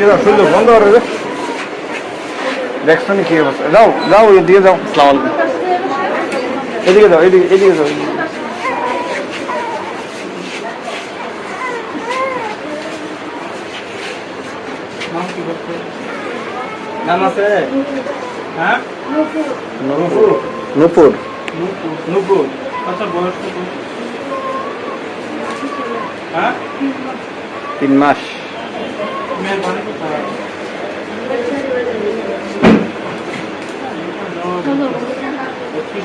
এদিকে যাও শুনলো বন্ধ করে দে। দেখছ নি কি অবস্থা? যাও যাও এদিকে যাও সালাম আলাইকুম এদিকে যাও এদিকে এদিকে যাও হ্যাঁ? নূপুর। নূপুর। নুপুর। নুপুর আচ্ছা বয়স কত? হ্যাঁ? তিন মাস।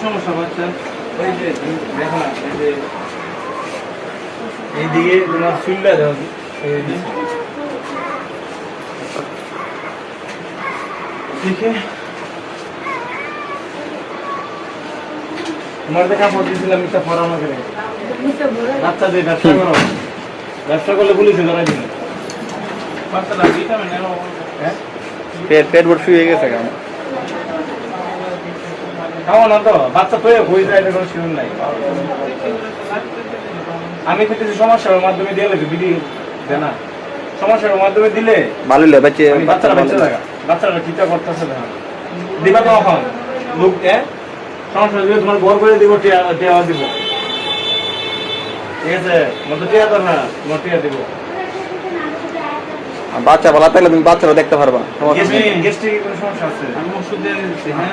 সমস্যা বাচ্চা এইদিকে তোমার কাপড় দিয়েছিলাম ব্যবসা ব্যবসা করলে পুলিশে ধরাই দিবে বাচ্চাটা ভিটামিন নেওয়া হ্যাঁ পেট পেট ভর্তি হয়ে গেছে কেমন? খাওয়া না তো বাচ্চা তো হয়ে যায় কোনো শিরুন নাই। আমি খেতেছি সমাজসেবার মাধ্যমে দিয়ে লেগে বিধি দে না। সমাজসেবার মাধ্যমে দিলে ভালো লে বাচ্চা বাচ্চারা বাচ্চা লাগা বাচ্চারা চিন্তা করতেছে না। দিবা তো এখন লোক সমস্যা তোমার বর করে দিব টিয়া টিয়া দিব। ঠিক আছে? মতো টিয়া তো না তোমার টিয়া দিব। বাচ্চা ভালো থাকলে তুমি বাচ্চারা দেখতে পারবা। সমস্যা নেই। গেস্ট্রিক গেস্ট্রিক কোনো সমস্যা আছে? আমি ওষুধ দিয়ে দিচ্ছি হ্যাঁ।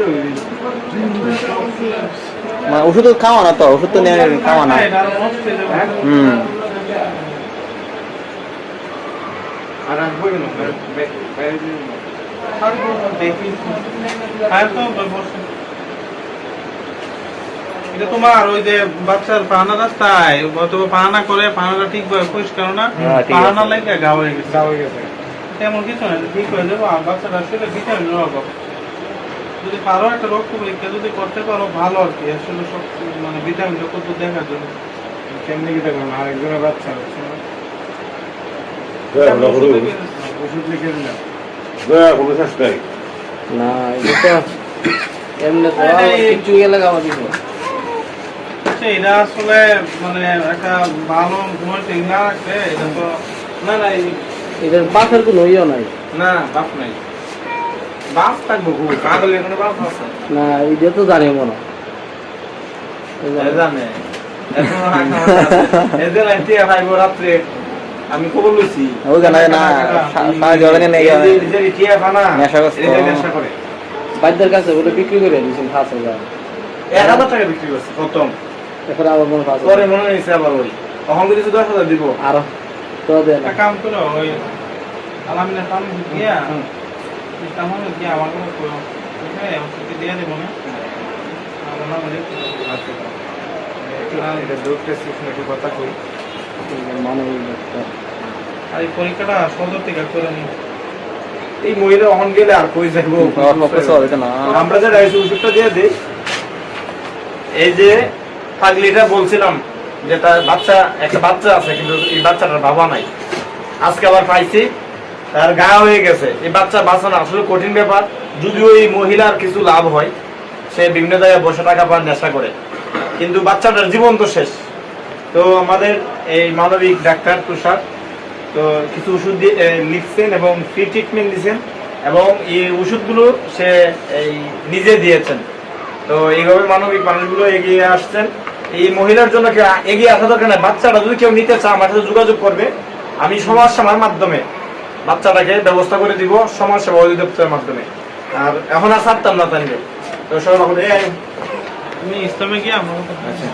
হয়ে। মানে ওষুধ খাওয়া না তো ওষুধ তো খাওয়া না নষ্ট হয়ে? হুম। আর আসব কেন? এটা তোমার ওই যে বাচ্চার পাহানা রাস্তায় অথবা পাহানা করে পাহানাটা ঠিকভাবে পরিষ্কার না? হ্যাঁ, ঠিক আছে। পাহানা লাগে গা হয়ে গেছে। যা হয়ে গেছে। তেমন কিছু না ঠিক হয়ে যাব। আর বাচ্চাটা আসলে ভিটামিন অভাব। যদি পারো একটা রক্ত পরীক্ষা যদি করতে পারো ভালো আর কি। আসলে সব মানে ভিটামিনটা কত দেখার জন্য। কেমনি কি বাচ্চা ওষুধ লিখে দিলাম। না এটা তো এমনি তো এটা কিছু দিব। আচ্ছা, এটা আসলে মানে একটা ভালো ঘুমাইতে না রাখলে এটা তো না না এটার কোনো ইয়ে নাই। না বাপ নাই। বাপ থাকব এখানে বাপ আছে। না এটা তো জানি মনে হয়। জানে। এখনও রাত্রে আমি খবর লইছি। ওইখানে না, সা- সাহায্য না, এই- এই যে- এই টিয়া খানা, নেশা যে নেশা করে। বাইরদের কাছে ওটা বিক্রি করে দিয়েছেন পাঁচ হাজার। এক হাজার টাকা বিক্রি করছে প্রথম। এখন আবার মনে পাঁচ পরে মনে হয়েছে আবার ওই। তখন কিছু দশ হাজার দিব। আর তো দেয় না। কাম করো ওই আলামিনের কাম গিয়া। তেমন গিয়া আমার কোনো করো ওখানে ওষুধ দিয়ে দেবো না। আচ্ছা। এটা দুধ টেস্ট কথা কই। মানে আর এই পরীক্ষাটা সদর থেকে করে নিই এই মহিলা অহন গেলে আর কই যাইবো? না। আমরা যে রাইস ওষুধটা দিয়ে দিই এই যে পাগলিটা বলছিলাম যে তার বাচ্চা একটা বাচ্চা আছে কিন্তু এই বাচ্চাটার বাবা নাই। আজকে আবার পাইছি তার গা হয়ে গেছে। এই বাচ্চা বাঁচানো আসলে কঠিন ব্যাপার। যদিও এই মহিলার কিছু লাভ হয় সে বিভিন্ন জায়গায় বসে টাকা পাওয়ার নেশা করে। কিন্তু বাচ্চাটার জীবন তো শেষ। তো আমাদের এই মানবিক ডাক্তার তুষার তো কিছু ওষুধ দিয়ে লিখছেন এবং ফ্রি ট্রিটমেন্ট দিয়েছেন এবং এই ওষুধগুলো সে এই নিজে দিয়েছেন। তো এইভাবে মানবিক মানুষগুলো এগিয়ে আসছেন। এই মহিলার জন্য এগিয়ে আসা দরকার না বাচ্চাটা যদি কেউ নিতে চায় আমার সাথে যোগাযোগ করবে। আমি সমাজ সেবার মাধ্যমে বাচ্চাটাকে ব্যবস্থা করে দিব সমাজ সেবা অধিদপ্তরের মাধ্যমে। আর এখন আর ছাড়তাম না তাহলে। তো সবাই তুমি ইসলামে গিয়ে আমার আচ্ছা।